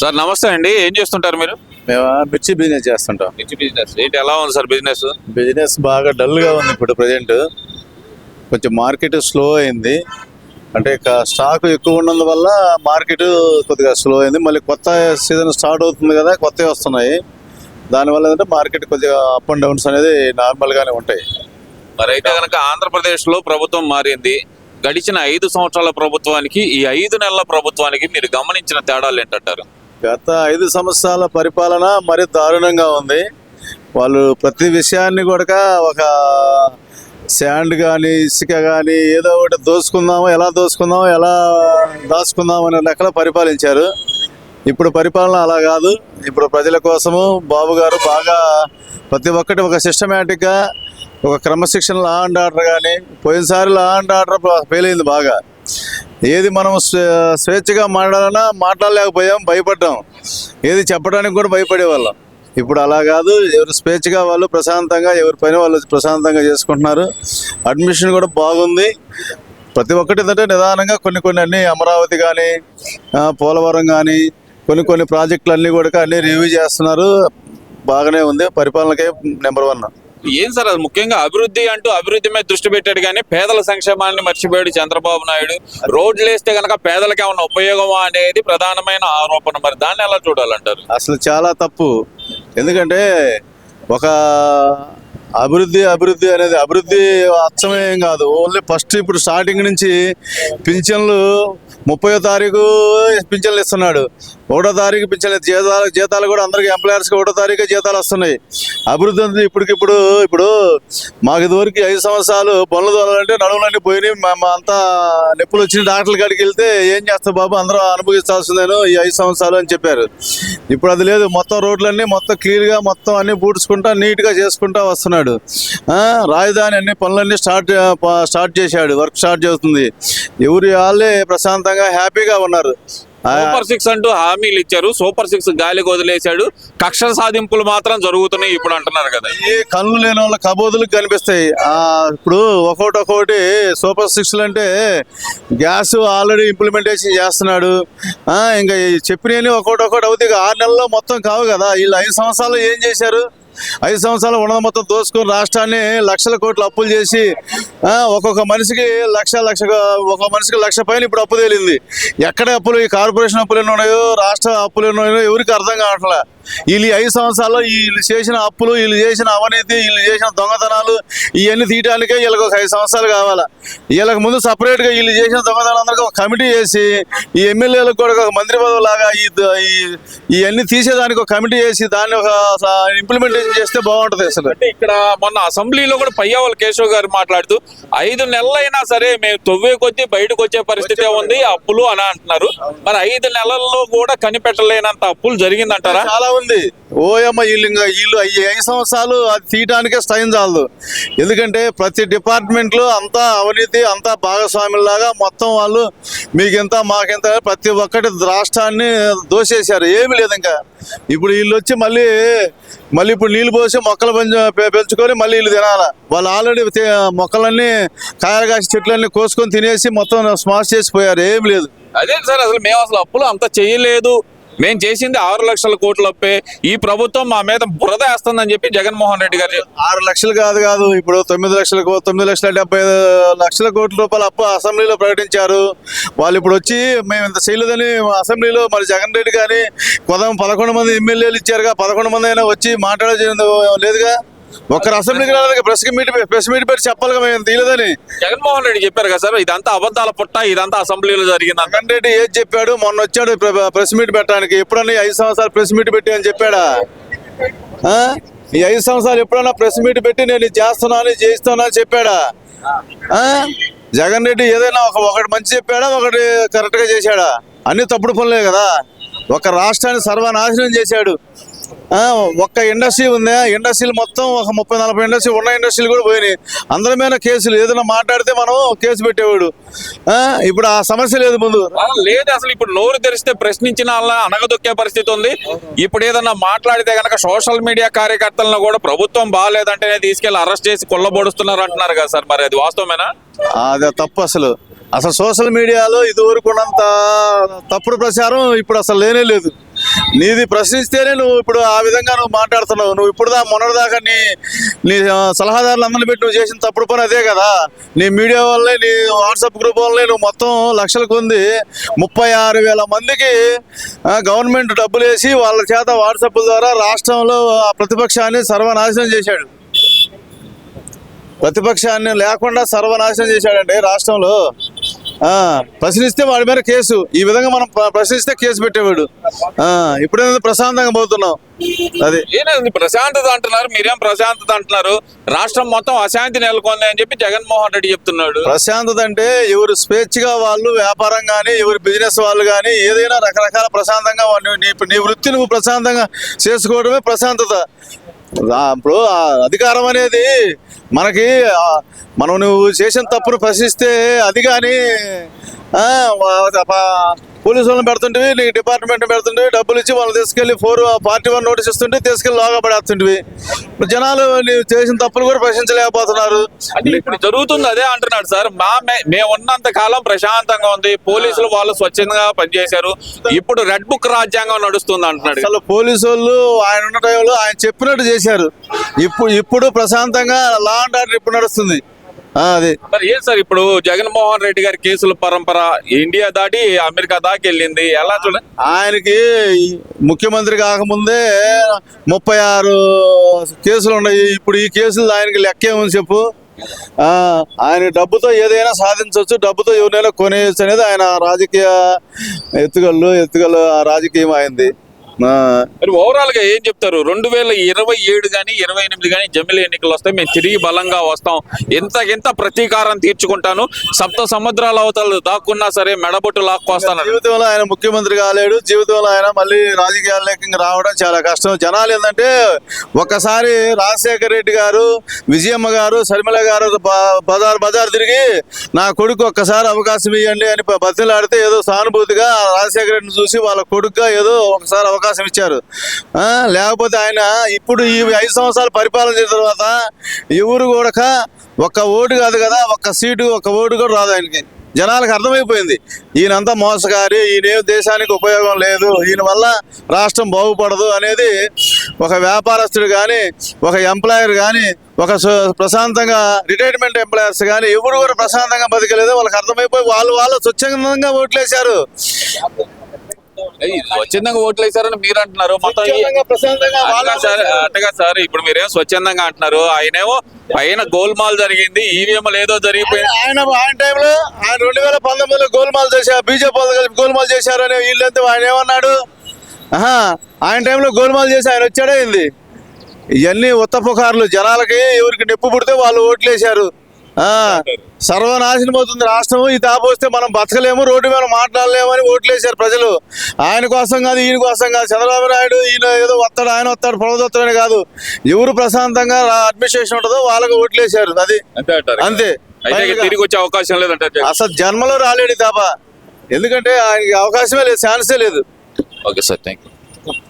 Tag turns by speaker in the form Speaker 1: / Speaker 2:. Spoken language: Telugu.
Speaker 1: సార్ నమస్తే అండి. ఏం చేస్తుంటారు మీరు?
Speaker 2: మేము మిర్చి బిజినెస్ చేస్తుంటాం.
Speaker 1: మిర్చి బిజినెస్. ఏంటి ఎలా ఉంది సార్ బిజినెస్?
Speaker 2: బిజినెస్ బాగా డల్గా ఉంది ఇప్పుడు ప్రజెంట్. కొంచెం మార్కెట్ స్లో అయింది. అంటే స్టాక్ ఎక్కువ ఉన్నందువల్ల మార్కెట్ కొద్దిగా స్లో అయింది. మళ్ళీ కొత్త సీజన్ స్టార్ట్ అవుతుంది కదా కొత్తవి వస్తున్నాయి. దానివల్ల ఏంటంటే మార్కెట్ కొద్దిగా అప్ అండ్ డౌన్స్ అనేది నార్మల్ గానే ఉంటాయి.
Speaker 1: మరి అయితే కనుక ఆంధ్రప్రదేశ్లో ప్రభుత్వం మారింది. గడిచిన ఐదు సంవత్సరాల ప్రభుత్వానికి ఈ ఐదు నెలల ప్రభుత్వానికి మీరు గమనించిన తేడాలు ఏంటంటారు?
Speaker 2: గత ఐదు సంవత్సరాల పరిపాలన మరి దారుణంగా ఉంది. వాళ్ళు ప్రతి విషయాన్ని కూడా ఒక శాండ్ కానీ ఇసుక కానీ ఏదో ఒకటి దోసుకుందాము ఎలా దోసుకుందాము ఎలా దాచుకుందాము అనే లెక్కలో పరిపాలించారు. ఇప్పుడు పరిపాలన అలా కాదు. ఇప్పుడు ప్రజల కోసము బాబు గారు బాగా ప్రతి ఒక్కటి ఒక సిస్టమేటిక్గా ఒక క్రమశిక్షణ లా అండ్ ఆర్డర్ కానీ పోయినసారి లా అండ్ ఆర్డర్ ఫెయిల్ అయింది బాగా. ఏది మనం స్వే- స్వేచ్ఛగా మాట్లాడాలన్నా మాట్లాడలేకపోయాం భయపడ్డాం. ఏది చెప్పడానికి కూడా భయపడేవాళ్ళం. ఇప్పుడు అలా కాదు ఎవరు స్వేచ్ఛగా వాళ్ళు ప్రశాంతంగా ఎవరి పని వాళ్ళు ప్రశాంతంగా చేసుకుంటున్నారు. అడ్మిషన్ కూడా బాగుంది. ప్రతి ఒక్కటి ఏంటంటే నిదానంగా కొన్ని కొన్ని అన్ని అమరావతి కానీ పోలవరం కానీ కొన్ని కొన్ని ప్రాజెక్టులు అన్నీ కూడా అన్నీ రివ్యూ చేస్తున్నారు. బాగానే ఉంది. పరిపాలనకే నెంబర్ వన్
Speaker 1: ఏం సార్ అది ముఖ్యంగా అభివృద్ధి అంటూ అభివృద్ధి మీద దృష్టి పెట్టాడు కానీ పేదల సంక్షేమాన్ని మర్చిపోయాడు చంద్రబాబు నాయుడు. రోడ్లు వేస్తే కనుక పేదలకు ఏమైనా ఉపయోగమా అనేది ప్రధానమైన ఆరోపణ. మరి దాన్ని ఎలా చూడాలంటారు?
Speaker 2: అసలు చాలా తప్పు. ఎందుకంటే ఒక అభివృద్ధి అభివృద్ధి అనేది అభివృద్ధి అచ్చమేం ఏం కాదు. ఓన్లీ ఫస్ట్ ఇప్పుడు స్టార్టింగ్ నుంచి పింఛన్లు ముప్పై తారీఖు పింఛన్లు ఇస్తున్నాడు. ఒకటో తారీఖు పింఛన్లు జీతాలు జీతాలు కూడా అందరికి ఎంప్లాయర్స్కి ఒకటో తారీఖు జీతాలు వస్తున్నాయి. అభివృద్ధి ఉంది ఇప్పటికిప్పుడు ఇప్పుడు మాకు ఇదివరకు ఐదు సంవత్సరాలు పనులు తోలాలంటే నడుములన్నీ పోయినాయి. అంతా నొప్పులు వచ్చిన డాక్టర్ల కాడికి వెళ్తే ఏం చేస్తావు బాబు? అందరూ అనుభవించాల్సిందేను ఈ ఐదు సంవత్సరాలు అని చెప్పారు. ఇప్పుడు అది లేదు. మొత్తం రోడ్లన్నీ మొత్తం క్లియర్గా మొత్తం అన్ని పూడ్చుకుంటా నీట్గా చేసుకుంటా వస్తున్నాడు. రాజధాని అన్ని పనులన్నీ స్టార్ట్ స్టార్ట్ చేశాడు. వర్క్ స్టార్ట్ చేస్తుంది. ఎవరి వాళ్ళే ప్రశాంతంగా హ్యాపీగా ఉన్నారు.
Speaker 1: సూపర్ సిక్స్ అంటూ హామీలు ఇచ్చారు. సూపర్ సిక్స్ గాలికి వదిలేశాడు. కక్ష సాధింపులు మాత్రం జరుగుతున్నాయి ఇప్పుడు అంటున్నారు కదా.
Speaker 2: ఈ కళ్ళు లేని వాళ్ళ కబోదులకు కనిపిస్తాయి. ఆ, ఇప్పుడు ఒక్కొక్కటి ఒక్కొక్కటి సూపర్ సిక్స్ అంటే గ్యాస్ ఆల్రెడీ ఇంప్లిమెంటేషన్ చేస్తున్నాడు. ఆ, ఇంకా చెప్పినవి ఒక్కొక్కటి ఒక్కొక్కటి అవుతాయి. ఆరు నెలల్లో మొత్తం కావు కదా. వీళ్ళు ఐదు సంవత్సరాలు ఏం చేశారు? ఐదు సంవత్సరాలు ఉన్నది మొత్తం దోసుకొని రాష్ట్రాన్ని లక్షల కోట్లు అప్పులు చేసి ఆ, ఒక్కొక్క మనిషికి లక్ష లక్ష ఒక మనిషికి లక్ష పైన ఇప్పుడు అప్పు తేలింది. ఎక్కడ అప్పులు ఈ కార్పొరేషన్ అప్పులు ఎన్ని ఉన్నాయో రాష్ట్ర అప్పులు ఎన్ని ఉన్నాయో ఎవరికి అర్థం కావట్లే. వీళ్ళు ఐదు సంవత్సరాల్లో వీళ్ళు చేసిన అప్పులు వీళ్ళు చేసిన అవినీతి వీళ్ళు చేసిన దొంగతనాలు ఇవన్నీ తీయడానికే వీళ్ళకి ఒక ఐదు సంవత్సరాలు కావాలా? వీళ్ళకి ముందు సపరేట్గా వీళ్ళు చేసిన దొంగతనాలందరికీ ఒక కమిటీ చేసి ఈ ఎమ్మెల్యేలకు కూడా ఒక మంత్రి పదవి లాగా ఈ ఇవన్నీ తీసేదానికి ఒక కమిటీ చేసి దాన్ని ఒక ఇంప్లిమెంటేషన్ చేస్తే బాగుంటుంది అసలు.
Speaker 1: ఇక్కడ మొన్న అసెంబ్లీలో కూడా పయ్యావల కేశవ్ గారు మాట్లాడుతూ ఐదు నెలలైనా సరే మేము తొవ్వే కొద్దీ బయటకు వచ్చే పరిస్థితి ఉంది అప్పులు అని అంటున్నారు. మరి ఐదు నెలల్లో కూడా కనిపెట్టలేనంత అప్పులు జరిగిందంటారా?
Speaker 2: చాలా ఉంది. ఓయమ్మ ఇల్లు ఇంకా వీళ్ళు ఈ ఐదు సంవత్సరాలు అది తీయటానికే టైం చాలదు. ఎందుకంటే ప్రతి డిపార్ట్మెంట్లో అంతా అవినీతి అంతా భాగస్వాములాగా మొత్తం వాళ్ళు మీకెంత మాకెంత ప్రతి ఒక్కటి రాష్ట్రాన్ని దోసేశారు ఏమీ లేదు ఇంకా. ఇప్పుడు వీళ్ళు వచ్చి మళ్ళీ మళ్ళీ ఇప్పుడు నీళ్ళు పోసి మొక్కలు పెంచుకొని మళ్ళీ వీళ్ళు తినాలి? వాళ్ళు ఆల్రెడీ మొక్కలన్నీ కాయగాసి చెట్లన్నీ కోసుకొని తినేసి మొత్తం స్మాష్ చేసిపోయారు. ఏమి లేదు.
Speaker 1: అదే సార్ అసలు మేము అసలు అప్పులు అంత చేయలేదు. మేము చేసింది ఆరు లక్షల కోట్ల అప్పే. ఈ ప్రభుత్వం మా మీద బురద వేస్తుందని చెప్పి జగన్మోహన్ రెడ్డి గారు
Speaker 2: ఆరు లక్షలు కాదు కాదు ఇప్పుడు తొమ్మిది లక్షల తొమ్మిది లక్షల డెబ్బై ఐదు లక్షల కోట్ల రూపాయలు అప్పు అసెంబ్లీలో ప్రకటించారు. వాళ్ళు ఇప్పుడు వచ్చి మేము ఇంత చేయలేదని అసెంబ్లీలో మరి జగన్ రెడ్డి కానీ కొదం పదకొండు మంది ఎమ్మెల్యేలు ఇచ్చారుగా పదకొండు మంది అయినా వచ్చి మాట్లాడే లేదుగా ఒక్కరు అసెంబ్లీకి రాలేదు ప్రెస్ మీట్ ప్రెస్ మీట్ పెట్టి చెప్పాలిగా మేము తీయలేదని.
Speaker 1: జగన్మోహన్ రెడ్డి చెప్పారు కదా సార్ ఇదంతా అబద్ధాల పుట్ట ఇదంతా అసెంబ్లీలో జరిగిందంట
Speaker 2: జగన్ రెడ్డి ఏది చెప్పాడు? మొన్న వచ్చాడు ప్ర- ప్రెస్ మీట్ పెట్టడానికి. ఎప్పుడన్నా ఐదు సంవత్సరాలు ప్రెస్ మీట్ పెట్టి అని చెప్పాడా? ఈ ఐదు సంవత్సరాలు ఎప్పుడన్నా ప్రెస్ మీట్ పెట్టి నేను చేస్తున్నాను ఇది చేస్తున్నా అని చెప్పాడా? జగన్ రెడ్డి ఏదైనా ఒక ఒకటి మంచి చెప్పాడా? ఒకటి కరెక్ట్గా చేశాడా? అన్ని తప్పుడు పనులే కదా. ఒక రాష్ట్రాన్ని సర్వనాశనం చేశాడు. ఒక్క ఇండస్ట్రీ ఉంది. ఇండస్ట్రీలు మొత్తం ఒక ముప్పై నలభై ఇండస్ట్రీ ఉన్న ఇండస్ట్రీలు కూడా పోయినాయి. అందరి మీద కేసులు ఏదైనా మాట్లాడితే మనం కేసు పెట్టేవాడు. ఇప్పుడు ఆ సమస్య లేదు ముందు.
Speaker 1: లేదు అసలు ఇప్పుడు నోరు తెరిస్తే ప్రశ్నించిన వాళ్ళ అనగదొక్కే పరిస్థితి ఉంది. ఇప్పుడు ఏదన్నా మాట్లాడితే గనక సోషల్ మీడియా కార్యకర్తలను కూడా ప్రభుత్వం బాగాలేదంటేనే తీసుకెళ్ళి అరెస్ట్ చేసి కొల్లబోడుస్తున్నారు అంటున్నారు కదా సార్. మరి అది వాస్తవమేనా?
Speaker 2: అది తప్పు అసలు. అసలు సోషల్ మీడియాలో ఇదివరకు ఉన్నంత తప్పుడు ప్రచారం ఇప్పుడు అసలు లేనే లేదు. నీది ప్రశ్నిస్తేనే నువ్వు ఇప్పుడు ఆ విధంగా నువ్వు మాట్లాడుతున్నావు. నువ్వు ఇప్పుడు దా మొన్నటిదాకా నీ నీ సలహాదారులు అందరిని పెట్టి నువ్వు చేసిన తప్పుడు పని అదే కదా? నీ మీడియా వల్లే నీ వాట్సాప్ గ్రూప్ వల్లే నువ్వు మొత్తం లక్షల కొంది ముప్పై ఆరు వేల మందికి గవర్నమెంట్ డబ్బులు వేసి వాళ్ళ చేత వాట్సాప్ ద్వారా రాష్ట్రంలో ఆ ప్రతిపక్షాన్ని సర్వనాశనం చేశాడు. ప్రతిపక్షాన్ని లేకుండా సర్వనాశనం చేశాడండి రాష్ట్రంలో ఆ, ప్రశ్నిస్తే వాడి మీద కేసు. ఈ విధంగా మనం ప్ర- ప్రశ్నిస్తే కేసు పెట్టేవాడు. ఆ, ఇప్పుడేదో ప్రశాంతంగా పోతున్నాం. అది.
Speaker 1: ఏనండి ప్రశాంతత అంటున్నారు మీరేం ప్రశాంతత అంటున్నారు? రాష్ట్రం మొత్తం అశాంతి నెలకొంది అని చెప్పి జగన్మోహన్ రెడ్డి చెప్తున్నాడు.
Speaker 2: ప్రశాంతత అంటే ఎవరు స్వేచ్ఛగా వాళ్ళు వ్యాపారం కానీ ఎవరి బిజినెస్ వాళ్ళు కానీ ఏదైనా రకరకాల ప్రశాంతంగా నీ వృత్తి నువ్వు ప్రశాంతంగా చేసుకోవడమే ప్రశాంతత. ఇప్పుడు అధికారం అనేది మనకి మనం నువ్వు చేసిన తప్పును ప్రశ్నిస్తే అది కానీ పోలీసు వాళ్ళని పెడుతుంటివి నీ డిపార్ట్మెంట్ పెడుతుంటివి డబ్బులు ఇచ్చి వాళ్ళు తీసుకెళ్ళి ఫోర్ పార్టీ వన్ నోటీస్ ఇస్తుంటే తీసుకెళ్ళి లోగా పడేస్తుంటివి జనాలు నీవు చేసిన తప్పులు కూడా ప్రశ్నించలేకపోతున్నారు.
Speaker 1: ఇప్పుడు జరుగుతుంది అదే అంటున్నాడు సార్. మా మే- మేము ఉన్నంత కాలం ప్రశాంతంగా ఉంది. పోలీసులు వాళ్ళు స్వచ్ఛందంగా పనిచేశారు. ఇప్పుడు రెడ్ బుక్ రాజ్యాంగం నడుస్తుంది అంటున్నాడు.
Speaker 2: అసలు పోలీసు వాళ్ళు ఆయన ఉన్న టైంలో ఆయన చెప్పినట్టు చేశారు. ఇప్పుడు ఇప్పుడు ప్రశాంతంగా లా అండ్ ఆర్డర్ ఇప్పుడు నడుస్తుంది. అది.
Speaker 1: మరి ఏం సార్ ఇప్పుడు జగన్మోహన్ రెడ్డి గారి కేసుల పరంపర ఇండియా దాటి అమెరికా దాకా వెళ్ళింది? ఎలా చూడ?
Speaker 2: ఆయనకి ముఖ్యమంత్రి కాకముందే ముప్పై ఆరు కేసులు ఉన్నాయి. ఇప్పుడు ఈ కేసులు ఆయనకి లెక్కేమని చెప్పు. ఆయన డబ్బుతో ఏదైనా సాధించవచ్చు. డబ్బుతో ఎవరైనా కొనేయచ్చు అనేది ఆయన రాజకీయ ఎత్తుగళ్ళు ఎత్తుగళ్ళు రాజకీయం అయింది
Speaker 1: మరి ఓవరాల్గా ఏం చెప్తారు? రెండు వేల ఇరవై ఏడు గానీ ఇరవై ఎనిమిది గానీ జమిలీ ఎన్నికలు వస్తాయి మేము తిరిగి బలంగా వస్తాం. ఎంత ఎంత ప్రతీకారం తీర్చుకుంటాను? సప్త సముద్రాల అవతలు దాక్కున్నా సరే మెడబొట్టు లాక్కొస్తాను.
Speaker 2: జీవితంలో ఆయన ముఖ్యమంత్రి కాలేడు జీవితంలో ఆయన మళ్ళీ రాజకీయాల్లోకి రావడం చాలా కష్టం. జనాలు ఏంటంటే ఒక్కసారి రాజశేఖర రెడ్డి గారు విజయమ్మ గారు శర్మిల గారు బజార్ బజార్ తిరిగి నా కొడుకు ఒక్కసారి అవకాశం ఇవ్వండి అని బతిలాడితే ఏదో సానుభూతిగా రాజశేఖర రెడ్డిని చూసి వాళ్ళ కొడుకుగా ఏదో ఒకసారి అవకాశం అవకాశం ఇచ్చారు. లేకపోతే ఆయన ఇప్పుడు ఈ ఐదు సంవత్సరాలు పరిపాలన చేసిన తర్వాత ఎవరు కూడా ఒక్క ఓటు కాదు కదా ఒక్క సీటు ఒక్క ఓటు కూడా రాదు ఆయనకి. జనాలకు అర్థమైపోయింది. ఈయనంతా మోసగారి ఈయనేం దేశానికి ఉపయోగం లేదు ఈయన వల్ల రాష్ట్రం బాగుపడదు అనేది ఒక వ్యాపారస్తుడు కానీ ఒక ఎంప్లాయర్ కానీ ఒక ప్రశాంతంగా రిటైర్మెంట్ ఎంప్లాయర్స్ కానీ ఎవరు కూడా ప్రశాంతంగా బతకలేదు. వాళ్ళకి అర్థమైపోయి వాళ్ళు వాళ్ళు స్వచ్ఛందంగా ఓట్లేశారు.
Speaker 1: స్వచ్ఛందంగా ఓట్లు వేశారని మీరు అంటున్నారు మొత్తం సార్ అట్టగా సార్ ఇప్పుడు మీరేం స్వచ్ఛందంగా అంటున్నారు. ఆయనేమో పైన గోల్మాల్ జరిగింది ఈవీఎం ఏదో జరిగిపోయింది.
Speaker 2: ఆయన ఆయన టైంలో ఆయన రెండు వేల పంతొమ్మిదిలో గోల్మాల్ చేశారు బీజేపీ వాళ్ళు కలిపి గోల్మాల్ చేశారని వీళ్ళంతా ఆయన ఏమన్నాడు? ఆహా ఆయన టైంలో గోల్మాల్ చేసి ఆయన వచ్చాడే ఇవన్నీ ఉత్త పుకార్లు జనాలకి ఎవరికి నొప్పి పుడితే వాళ్ళు ఓట్లేశారు. సర్వనాశనం అవుతుంది. రాష్ట్రం ఈ తాపోస్తే మనం బతకలేము రోడ్డు మీద మాట్లాడలేము అని ఓట్లేశారు ప్రజలు. ఆయన కోసం కాదు ఈయన కోసం కాదు. చంద్రబాబు నాయుడు ఈయన ఏదో వస్తాడు ఆయన వస్తాడు పొలదొత్తాడని కాదు. ఎవరు ప్రశాంతంగా అడ్మినిస్ట్రేషన్ ఉంటుందో వాళ్ళకి ఓట్లేశారు. అది
Speaker 1: అంతే తిరిగి వచ్చే అవకాశం జగన్.
Speaker 2: అసలు జన్మలో రాలేడు తప్ప ఎందుకంటే ఆయనకి అవకాశమే లేదు ఛాన్సే లేదు.
Speaker 1: Okay sir thank you